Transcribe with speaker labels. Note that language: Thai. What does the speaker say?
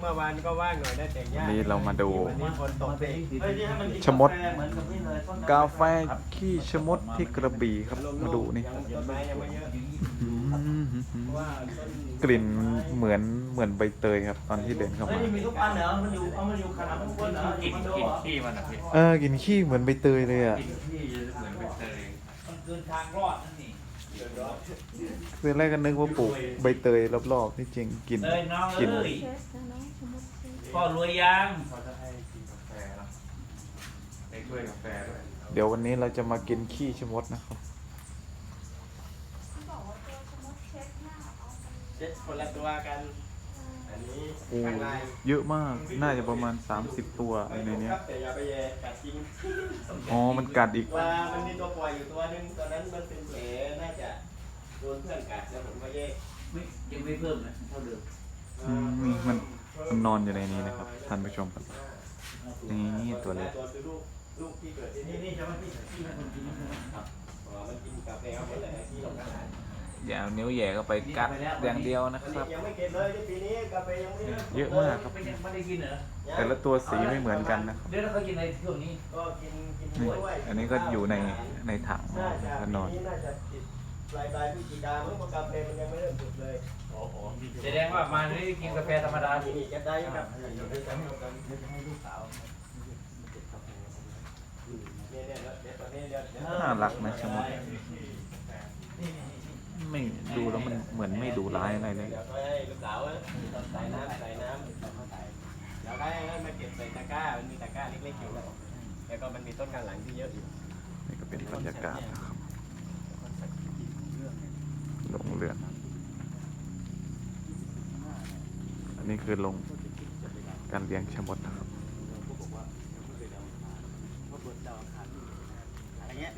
Speaker 1: เมื่อวานก็ว่างหน่อยได้แต่งหญ้า
Speaker 2: วันนี้เรามาดู
Speaker 1: วันนี้ฝนตกเอง
Speaker 3: เฮ้ยนี่ให้มันกิน
Speaker 2: ชะมด
Speaker 3: กาแฟเหมือนกับนี่เลยต้น
Speaker 2: กาแฟขี้ชะมดที่กระบี่ครับมาดูนี่
Speaker 1: ยังต้นไม้ยังไม่เยอะ
Speaker 2: อืม
Speaker 1: เพราะว่าต้น
Speaker 2: กลิ่นเหมือนเหมือนใบเตยครับ ตอนที่เดินเข้า
Speaker 3: เฮ้ย
Speaker 2: มา
Speaker 3: นี่มีทุกอันเหรอ มันอยู่เอามันอยู่ขนาดทุกคนเหรอ
Speaker 4: กิน
Speaker 3: มันดู
Speaker 4: กิ
Speaker 3: เห
Speaker 4: น
Speaker 3: รอ
Speaker 4: ขี้มันอะพี่
Speaker 2: เออกลิ่นขี้เหมือนใบเตยเลยอะ
Speaker 4: กินขี้เหมือนใบเตย
Speaker 3: มันเดินทางรอดนั่นนี่
Speaker 1: เดือดร้อน
Speaker 2: คือแรกก็นึกว่าปลูกใบเตยรอบๆที่จริงกลิ่น
Speaker 3: เลยน้อง
Speaker 2: กลิ่น
Speaker 3: เอ้ย
Speaker 5: เชสนะน้องสมุดเชส
Speaker 3: พ่อรวยยัง
Speaker 4: เขาจะให้กินกาแฟเนอะในถ้วยกาแฟด้วย
Speaker 2: เดี๋ยววันนี้เราจะมากินขี้ชะมดนะครับ
Speaker 5: เขาบอกว่าตัวสมุดเชสน่าเอาไป
Speaker 1: เจ็ดคนละตัวกัน อันนี้
Speaker 2: โอ้
Speaker 1: ข้างใน
Speaker 2: เยอะมากน่าจะประมาณ 30 ตัว
Speaker 1: ไม่
Speaker 2: ใน
Speaker 1: รู้
Speaker 2: เนี้
Speaker 1: ค
Speaker 2: ย
Speaker 1: รับแต่อย่าไปแย่กัดจริง
Speaker 2: อ๋อมันกัดอีก
Speaker 1: ว่ามันมีตัวปล่อยอยู่ตัวหนึงตอนนั้นมันเป็นแผลน่าจะ โดนเพื่อนกัดแล้วผมก็แยก
Speaker 3: ไม่ยังไม่เพิ่มนะเท่าเดิม
Speaker 2: อืมมัน มันนอนอยู่ในนี้นะครับท่านผู้ชมครับ นี่ตัวเล็ก
Speaker 1: ตัวคือลูกลูกที่เกิดที่
Speaker 3: นี่
Speaker 1: นี่
Speaker 3: นี่จะมาที่ที่มันกินนะครับ
Speaker 1: อ๋อมันกินกาแฟเอาไปแต่ที่โรงอาหาร
Speaker 2: อย่าเอานิ้วแหย่เข้าไปกัดอย่างเดียวนะ
Speaker 1: อัน
Speaker 2: ค
Speaker 1: นี้
Speaker 2: รับ
Speaker 1: ยังไม่เก็บเลยปีนี้กาแฟยังไม่เลิก
Speaker 2: เยอะมากครับ
Speaker 3: ไม่ได้ไม่ได้กินเหรอ
Speaker 2: แต่ละตัวสีไม่เหมือนกันนะครับ
Speaker 3: เดี๋ยวเราก็กินในช่วงนี้
Speaker 1: ก็กินกิน
Speaker 2: นี่
Speaker 1: ด้วย
Speaker 2: อันนี้ก็อยู่ในในถัง
Speaker 1: น่าจะ
Speaker 2: ก็
Speaker 1: ปี
Speaker 2: นอน
Speaker 1: นี้น่าจะติดป ลายปลายพฤศจิกาเมื่อกาแฟมันยังไม่เริ่มสุกเลย
Speaker 3: แสดงว่ามานี่กินกาแฟธรรมดา
Speaker 1: นี่นี่เก็บได้อยู่ครับเนี่ยเนี่ยเดี๋ยวตอนนี้เดี๋ยวเดี๋ยว
Speaker 2: น่ารักนะชะมดไม่ดูแล้วมันเหมือนไม่ดูร้ายอะไรเลย
Speaker 1: เดี๋ยวก็ให้ลูกสาวอะใส่น้ำใส่น้ำเดี๋ยวให้ให้มาเก็บใส่ตะกร้ามันมีตะกร้าเล็กๆอยู่แล้วแล้วก็มันมีต้นกลางหลังที่เยอะอยู่
Speaker 2: นี่ก็เป็นบรรยากาศนะครับ ลงเรือน อันนี้คือลงการเลี้ยงชะมดนะครับ
Speaker 1: อย่างเงี้ย